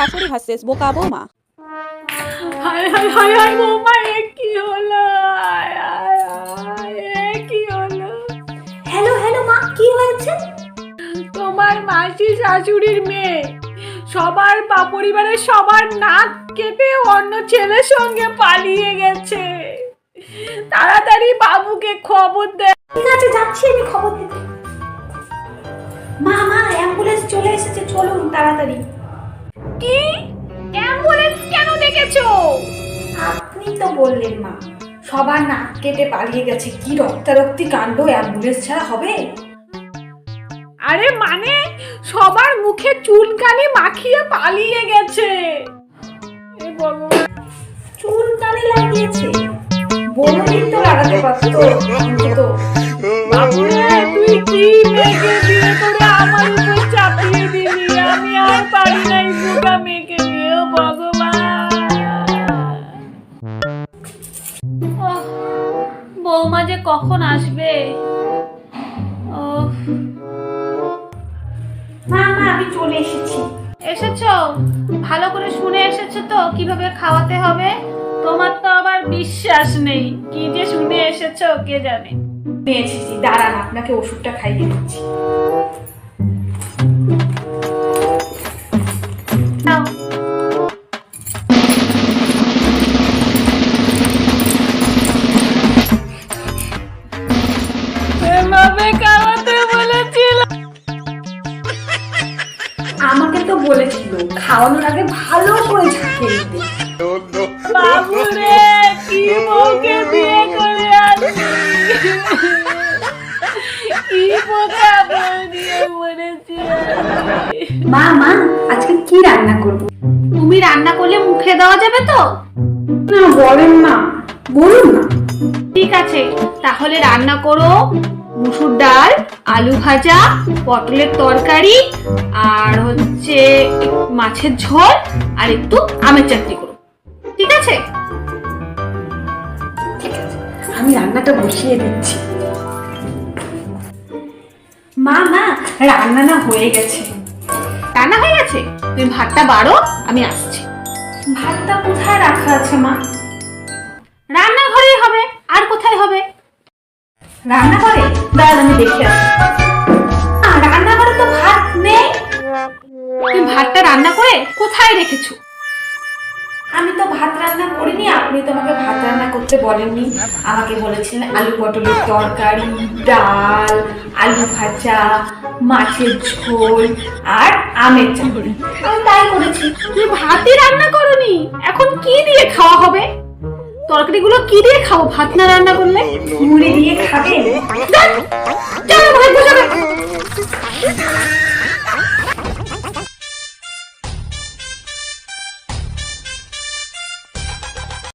শাশুড়ি ভার্সেস বোকা বৌমা। হায় হায় হায় হায় বৌমা এ কি হলো? হায় হায় হায়, এ কি হলো? হ্যালো হ্যালো মা কি হয়েছে? তোমার মাসি শাশুড়ির মেয়ে। সবার বা পরিবারের সবার নাক কেটে অন্য ছেলের সঙ্গে পালিয়ে গেছে। তাড়াতাড়ি বাবুকে খবর দে। ঠিক আছে যাচ্ছি আমি খবর দিতে। মা মা অ্যাম্বুলেন্স চলে এসেছে চলুন তাড়াতাড়ি। কি? অ্যাম্বুলেন্স কেন ডেকেছো? আপনি তো বললেন মা সবার নাক কেটে পালিয়ে গেছে। কি রক্তারক্তি কাণ্ড অ্যাম্বুলেন্স ছাড়া হবে? আরে মানে সবার মুখে চুলকানি মাখিয়ে পালিয়ে গেছে। এ ভগবান। চুল লাগিয়েছে? বলদিন তো লাগাতে পারতো। অন্তত কখন আসবে? ও না না, আমি চলে এসেছি। এসেছ? ভালো করে শুনে এসেছ তো, কীভাবে খাওয়াতে হবে? তোমার তো আবার বিশ্বাস নেই। কি যে শুনে এসেছ, কে জানে? নিয়ে দাঁড়ান, আপনাকে ওষুধটা খাইয়ে দিচ্ছি। বলেছিল খাওয়ানোর আগে ভালো করে ঝাঁকিয়ে দিতে। বাবুরে কি বউকে বিয়ে করে কি পোকা দিয়ে মরেছি মা মা আজকে কি রান্না করব? তুমি রান্না করলে মুখে দেওয়া যাবে তো? না বলেন না বলুন না। ঠিক আছে তাহলে রান্না করো। মুসুর ডাল আলু ভাজা পটলের তরকারি আর হচ্ছে মাছের ঝোল আর একটু আমের চাটনি করো ঠিক আছে? আমি রান্নাটা বসিয়ে দিচ্ছি। মা মা রান্না না হয়ে গেছে। রান্না হয়ে গেছে? তুমি ভাতটা বাড়ো আমি আসছি। ভাতটা কোথায় রাখা আছে মা? রান্নাঘরেই হবে আর কোথায় হবে রান্না করে দাঁড়ান আমি দেখে আসি। আ, রান্নাঘরে তো ভাত নেই। তুমি ভাতটা রান্না করে কোথায় রেখেছো? আমি তো ভাত রান্না করিনি আপনি তো আমাকে ভাত রান্না করতে বলেননি। আমাকে বলেছিলেন আলু পটলের তরকারি ডাল আলু ভাজা মাছের ঝোল আর আমের চাটনি। আমি তাই করেছি। তুমি ভাতই রান্না করনি? এখন কি দিয়ে খাওয়া হবে? তরকারিগুলো কি দিয়ে খাব? ভাত না রান্না করলে? মুড়ি দিয়ে খাবে? চলো ভাত বসাবে